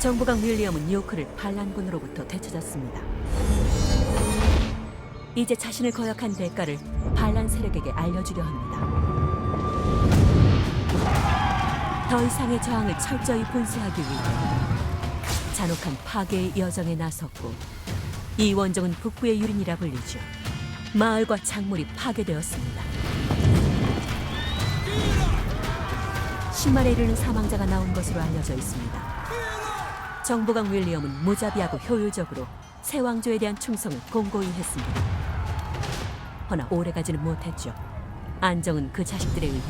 정부강 윌리엄은 요크를 반란군으로부터 되찾았습니다. 이제 자신을 거역한 대가를 반란 세력에게 알려주려 합니다. 더 이상의 저항을 철저히 분쇄하기 위해 잔혹한 파괴의 여정에 나섰고 이 원정은 북부의 유린이라 불리죠. 마을과 작물이 파괴되었습니다. 10만에 이르는 사망자가 나온 것으로 알려져 있습니다. 정보강 윌리엄은 무자비하고 효율적으로 새 왕조에 대한 충성을 공고히 했습니다. 허나 오래가지는 못했죠. 안정은 그 자식들에 의해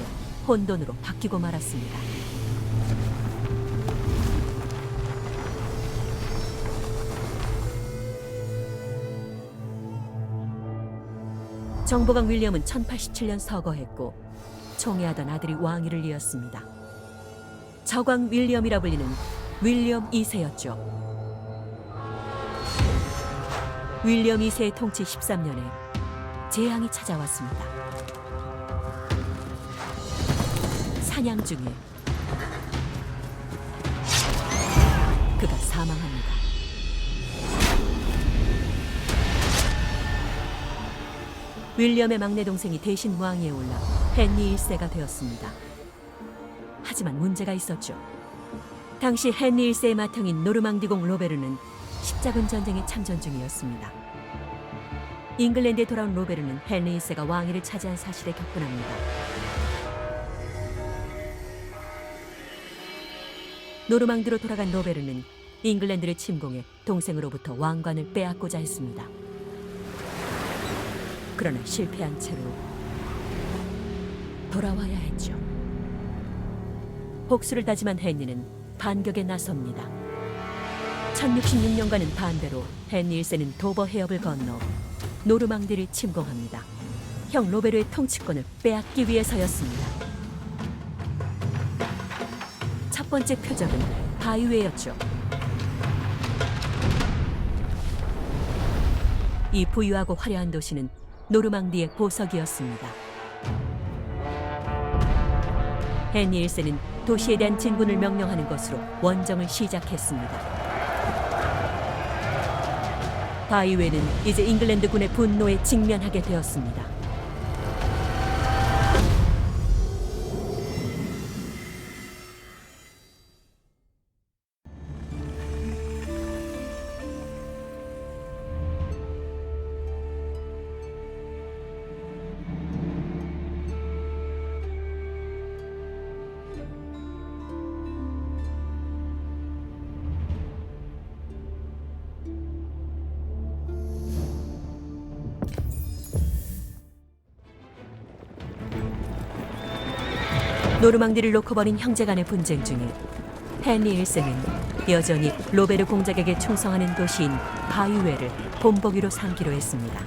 혼돈으로 바뀌고 말았습니다. 정보강 윌리엄은 1087년 서거했고 총애하던 아들이 왕위를 이었습니다. 저광 윌리엄이라 불리는 윌리엄 2세였죠. 윌리엄 2세의 통치 13년에 재앙이 찾아왔습니다. 사냥 중에 그가 사망합니다. 윌리엄의 막내 동생이 대신 왕위에 올라 헨리 1세가 되었습니다. 하지만 문제가 있었죠. 당시 헨리 1세의 맏형인 노르망디공 로베르는 십자군 전쟁에 참전 중이었습니다. 잉글랜드에 돌아온 로베르는 헨리 1세가 왕위를 차지한 사실에 격분합니다. 노르망디로 돌아간 로베르는 잉글랜드를 침공해 동생으로부터 왕관을 빼앗고자 했습니다. 그러나 실패한 채로 돌아와야 했죠. 복수를 다짐한 헨리는 반격에 나섭니다. 1066년과는 반대로 헨리 1세는 도버 해협을 건너 노르망디를 침공합니다. 형 로베르의 통치권을 빼앗기 위해서였습니다. 첫 번째 표적은 바이웨였죠. 이 부유하고 화려한 도시는 노르망디의 보석이었습니다. 헨리 1세는 도시에 대한 진군을 명령하는 것으로 원정을 시작했습니다. 바이웨는 이제 잉글랜드 군의 분노에 직면하게 되었습니다. 노르망디를 놓고 벌인 형제간의 분쟁 중에 헨리 1세는 여전히 로베르 공작에게 충성하는 도시인 바이웨를 본보기로 삼기로 했습니다.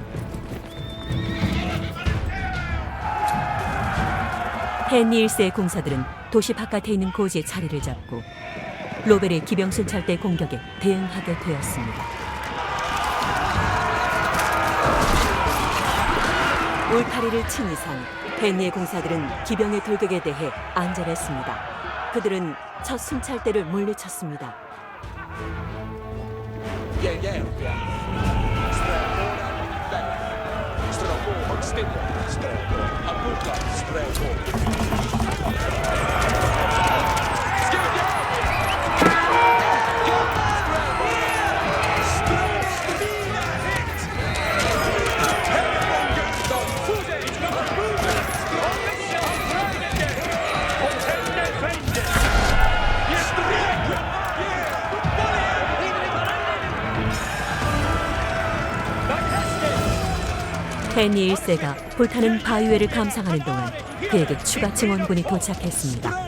헨리 1세의 공사들은 도시 바깥에 있는 고지에 자리를 잡고 로베르의 기병순찰대 공격에 대응하게 되었습니다. 울타리를 친 이상 헨리의 공사들은 기병의 돌격에 대해 안절했습니다. 그들은 첫 순찰대를 물리쳤습니다. 헨리 1세가 불타는 바위회를 감상하는 동안 그에게 추가 증원군이 도착했습니다.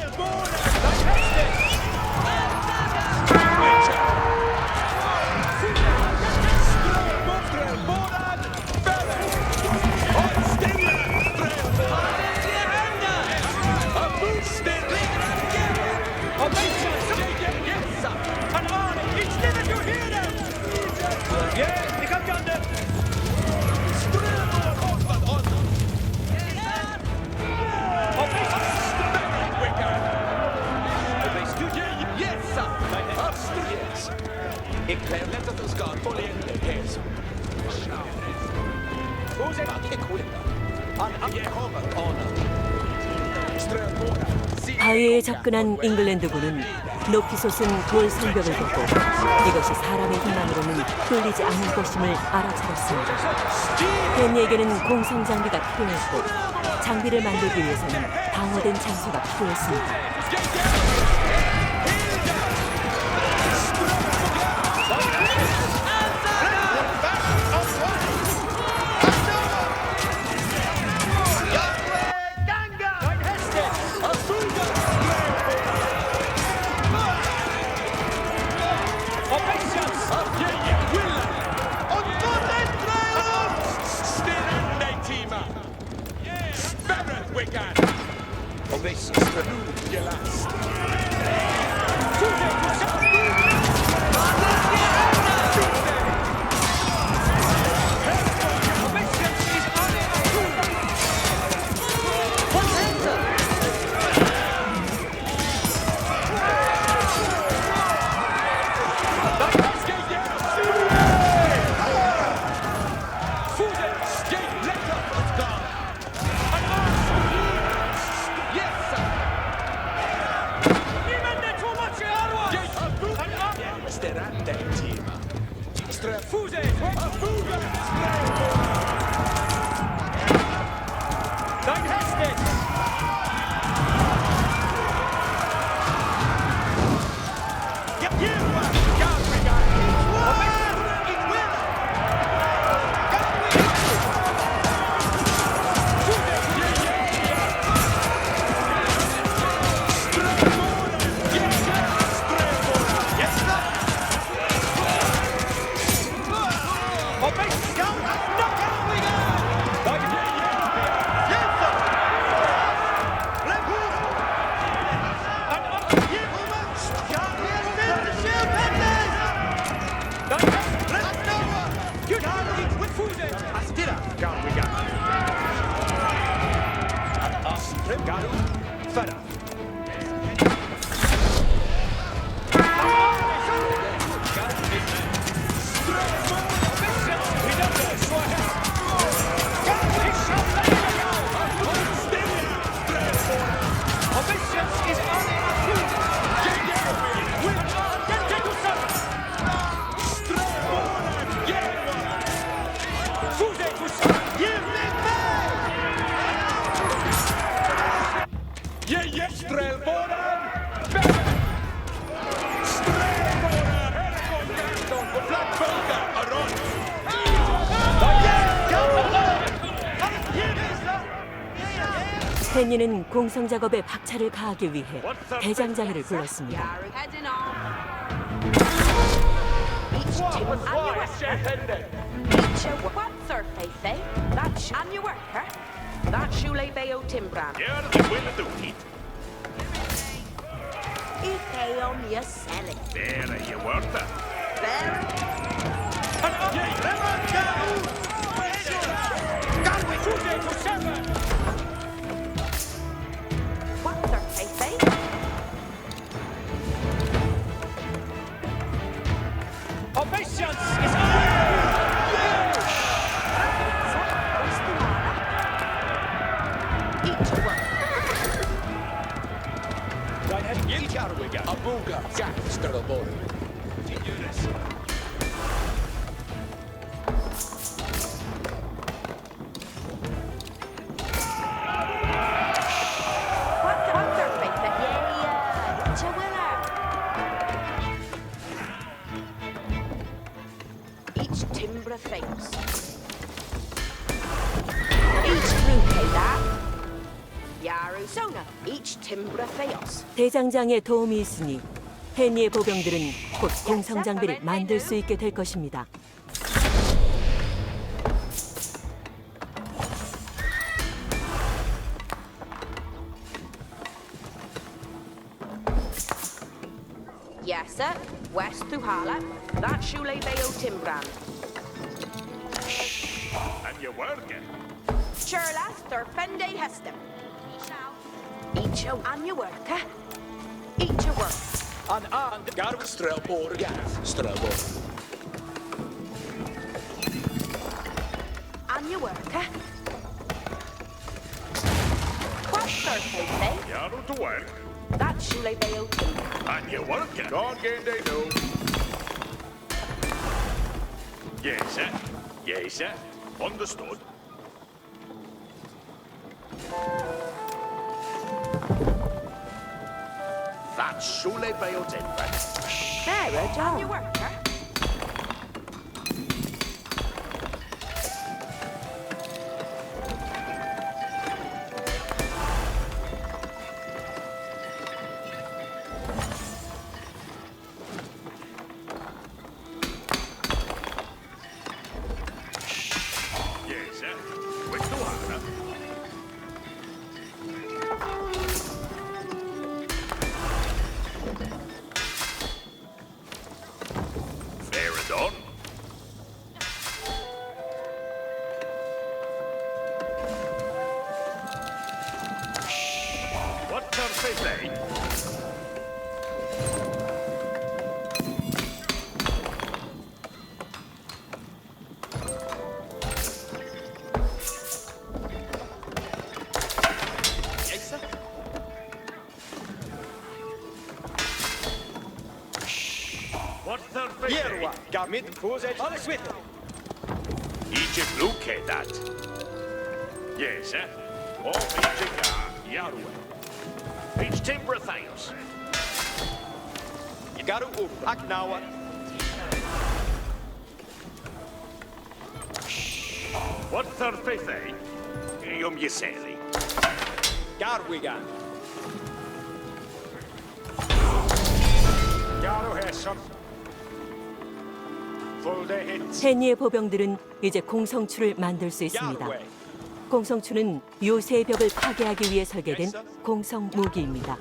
바위에 접근한 잉글랜드군은 높이 솟은 돌 성벽을 걷고 이것이 사람의 힘만으로는 뚫리지 않을 것임을 알아차렸습니다. 헨리에게는 공성 장비가 필요했고 장비를 만들기 위해서는 방어된 장소가 필요했습니다. You. 공성 작업에 박차를 가하기 위해 대장장이를 불렀습니다. Buga, Jack, Stella Borden. 대장장의 도움이 있으니 헨리의 보병들은 곧 공성 장비를 만들 수 있게 될 것입니다. Yes, sir. West through Harlem. That's Shule Bayo Timbran. And you work it. Sherlas, Thurfende Heston. Each a and your worker. Each a work. An and Garv Strelborg. Strelborg. On your work, eh? What surface, eh? Jaru to work. That Shule Beotin. On your work. Don't get they know. Yes, sir. Yes, sir. Understood. Şule Bayodet. Sarah, do your work, Mit Vorsicht, alles mit! Idzie gluke dat. Yes, eh? O, idzie ga, jarłe. Idź timbre thales. Jaru up, aknała. What thirfethe? Eh? Jum jeseli. Garwigan. has something. 헨리의 보병들은 이제 공성추를 만들 수 있습니다. 공성추는 요새의 벽을 파괴하기 위해 설계된 공성 무기입니다.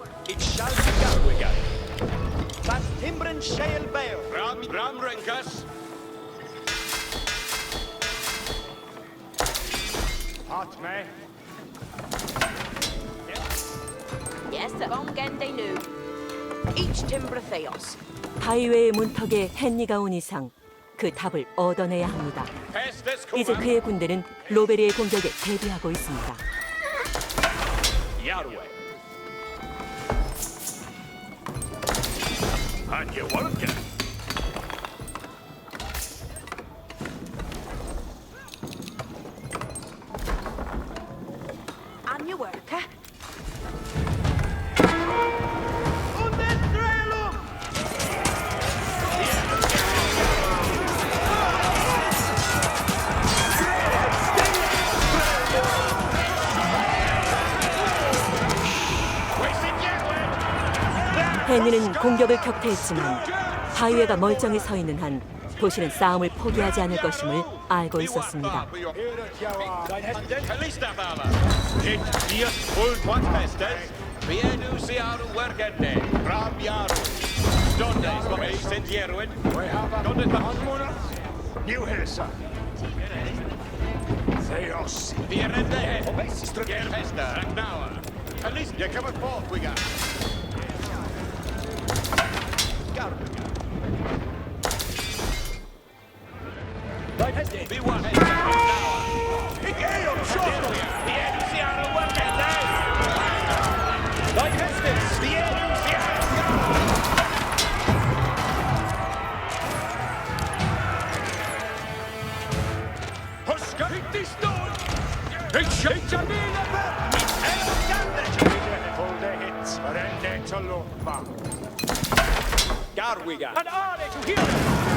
바이웨의 문턱에 헨리가 온 이상 그 답을 얻어내야 합니다. 이제 그의 군대는 로베리의 공격에 대비하고 있습니다. Your work, 헨리는 공격을 격퇴했지만 바이웨가 멀쩡히 서 있는 한 도시는 싸움을 포기하지 않을 것임을 알고 있었습니다. Scout. B1. crowd we got. An honor to hear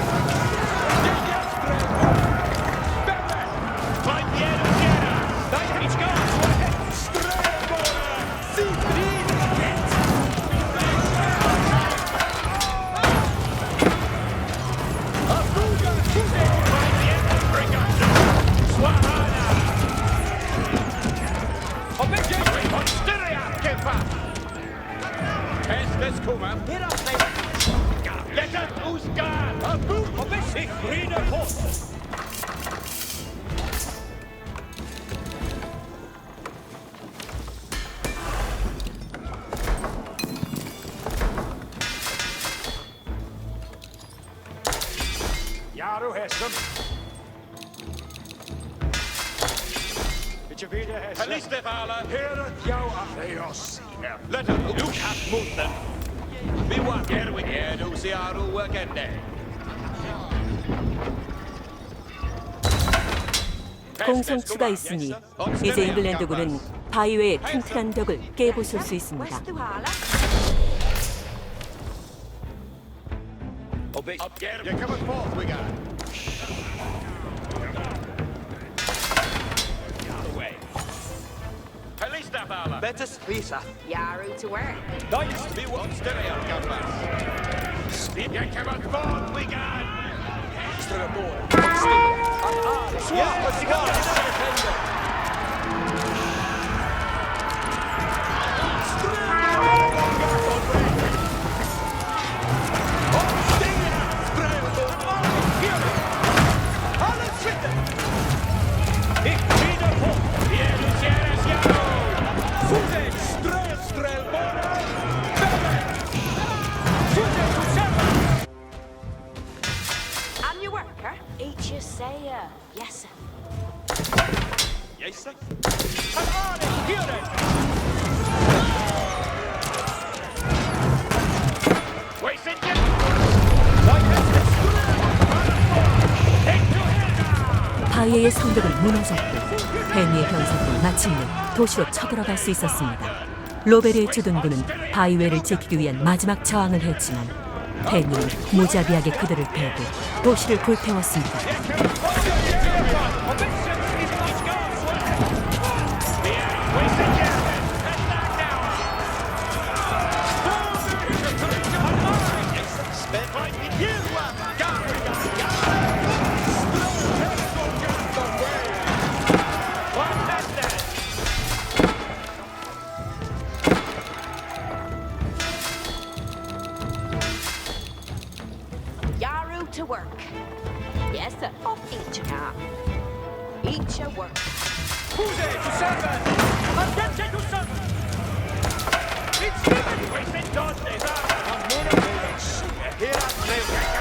Hesson. Bitte wieder Hesson. Palistefala. Heret jou af. Theos. Let us look at Muthen. Be one. Gerwin. Edu siaru workende. 공성추가 있으니 이제 잉글랜드군은 바이웨의 튼튼한 벽을 깨부술 수 있습니다. Obey. Up, Gerwin. You're coming forth, we got Zabala. Betes Lisa. Yaru to where? Nice to be one stereo, Gambas. Jeg kommer bort, Wigan! Ställer mål. board. Yeah, what's he got? 바이웨의 성벽은 무너졌고 헨리의 병사들은 마침내 도시로 쳐들어갈 수 있었습니다. 로베르의 주둔군은 바이웨를 지키기 위한 마지막 저항을 했지만 헨리는 무자비하게 그들을 패고 도시를 불태웠습니다. Each Eat your work. Who's there to serve Attention to serve It's given! Wasted dodge, Here I'm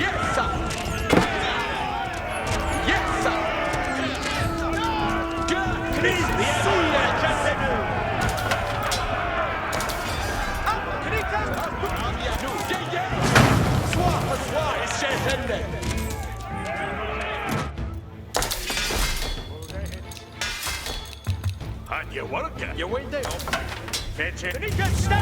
Yes, sir. Stand there!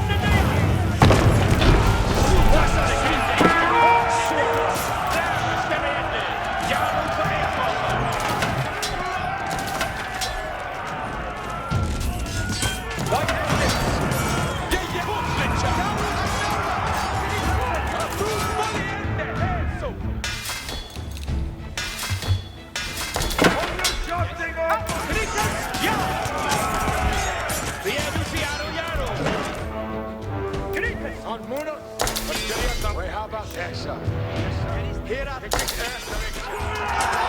Yes, sir. Yes, sir.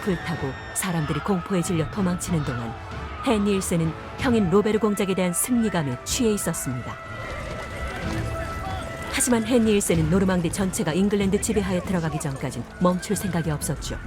불타고 사람들이 공포에 질려 도망치는 동안 1세는 형인 로베르 공작에 대한 승리감에 취해 있었습니다. 하지만 1세는 노르망디 전체가 잉글랜드 지배하에 들어가기 전까진 멈출 생각이 없었죠.